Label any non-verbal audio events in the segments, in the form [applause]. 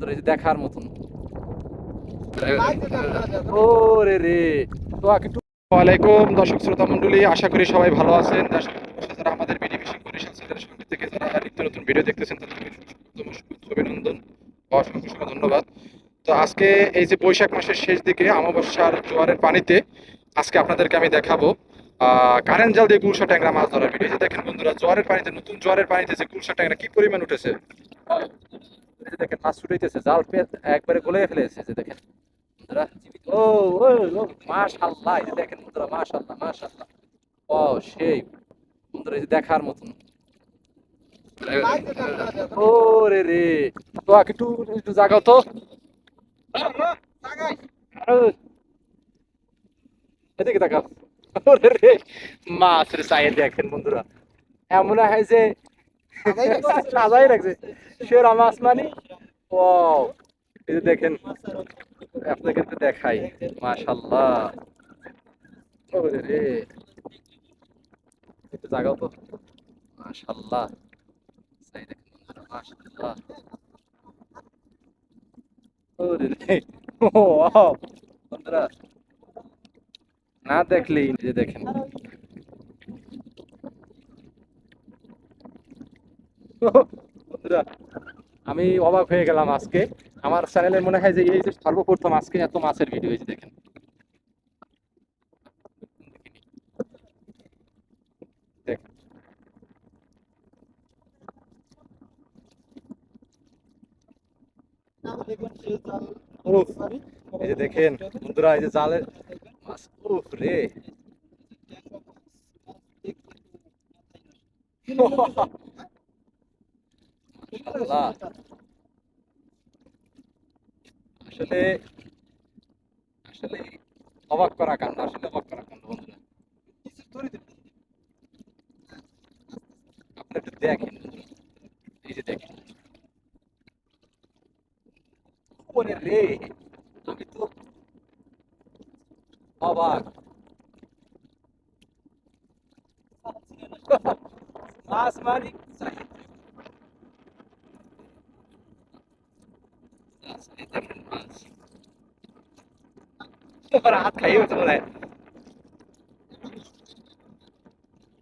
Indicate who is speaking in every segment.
Speaker 1: বন্ধুরা যে দেখার মতন। রে। তো দর্শক শ্রোতা মণ্ডলী, আশা করি সবাই ভালো আছেন। যারা আমাদের সঙ্গে থেকে যারা নিত্য নতুন ভিডিও দেখতেছেন, তাদেরকে অভিনন্দন অসংখ্য ধন্যবাদ। তো আজকে এই যে বৈশাখ মাসের শেষ দিকে, অমাবস্যার জোয়ারের পানিতে আজকে আপনাদেরকে আমি দেখাবো কারেন্ট জাল দিয়ে গুলশা ট্যাংরা মাছ ধরার ভিডিও। দেখেন বন্ধুরা, জোয়ারের পানিতে, নতুন জোয়ারের পানিতে যে গুলশা ট্যাংরা কি পরিমাণ উঠেছে? দেখেন মাছ ছুটাইতেছে জাল পেয়ে একবারে গলে ফেলেছে যে দেখেন। ও ও ও এই দেখেন বন্ধুরা মাশাআল্লাহ মাশাআল্লাহ। ও সেই বন্ধুরা এই দেখার মতন। ও রে রে তো একটু একটু জাগাও তো। এদিকে ওরে রে মাছের চায়ে দেখেন বন্ধুরা। এমন হয় যে সাজাই রাখছে। সেরা মাছ মানে। ও এই যে দেখেন, আপনাকে একটু দেখাই মাশাল্লাহ ওরে রে। একটু জাগাও তো। মাশাল্লাহ চাই দেখেন মাশাল্লাহ ওরে রে। ওয়াও বন্ধুরা, না দেখলেই যে দেখেন। বন্ধুরা আমি অবাক হয়ে গেলাম আজকে। আমার চ্যানেলে মনে হয় যে এই যে সর্বপ্রথম আজকে এত মাছের ভিডিও দেখেন। দেখেন। এই যে দেখেন, বন্ধুরা, এই যে জালের মাছ। উফ রে। [laughs] আসলে আসলে অবাক করা কাণ্ড আসলে অবাক করা কাণ্ড বন্ধুরা। আপনি একটু দেখেন এই যে দেখেন। ওরে রে আমি তো অবাক। মাছ মারি চাই মাছ, এই দেখেন মাছ ওর হাত খাইয়ে হতো মনে হয়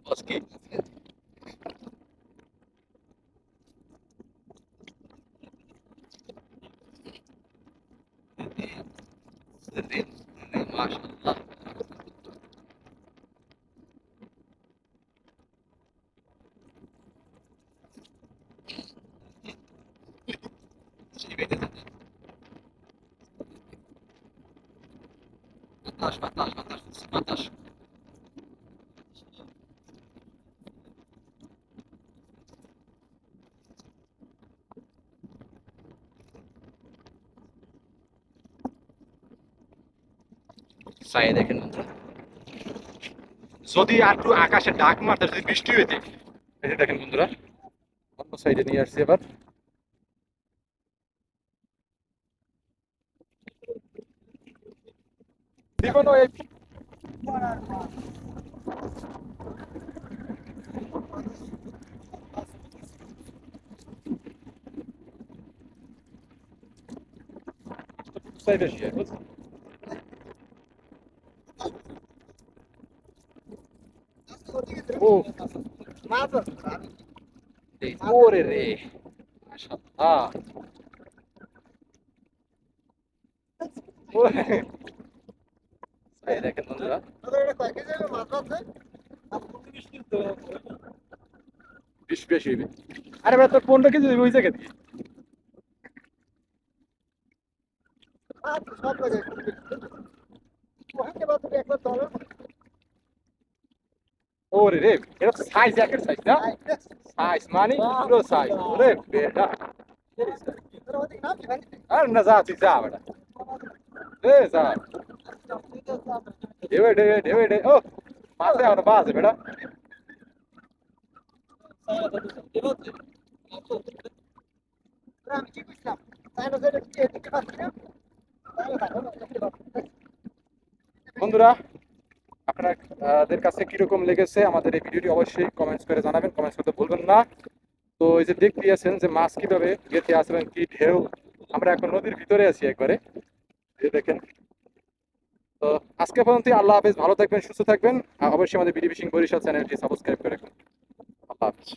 Speaker 1: বস কি মাশাআল্লাহ বাতাস বাতাস বাতাস বাতাস চাই দেখেন বন্ধুরা যদি আর একটু আকাশে ডাক মারতে যদি বৃষ্টি হইতে এই যে দেখেন বন্ধুরা অন্য সাইডে নিয়ে আসছি এবার দেখুন এই সাইডে এসে বুঝছেন ও এই ওরে রে মাশাআল্লাহ ওরে এই দেখেন বন্ধুরা। বিশ বেশি হইবে। আরে ভাই তোর পনেরো কেজি ওই জায়গা দিয়ে। ওরে রে এটা তো সাইজ একের সাইজ না? সাইজ মানে পুরো সাইজ ওরে বেটা। আর না যা তুই যা বেটা। এ যা। ঢেবে ঢেবে ঢে ও মাঝে আমার বাজে বেটা বন্ধুরা, আপনাদের কাছে কীরকম লেগেছে আমাদের এই ভিডিওটি অবশ্যই কমেন্টস করে জানাবেন কমেন্টস করতে ভুলবেন না। তো এই যে দেখতে আছেন যে মাছ কীভাবে গেতে আসবেন, কি ঢেউ। আমরা এখন নদীর ভিতরে আছি একবারে। দেখেন তো আজকে পর্যন্ত আল্লাহ হাফেজ, ভালো থাকবেন, সুস্থ থাকবেন। অবশ্যই আমাদের বিডি সিং বরিশাল চ্যানেলটি সাবস্ক্রাইব করে রাখবেন। আল্লাহ হাফেজ।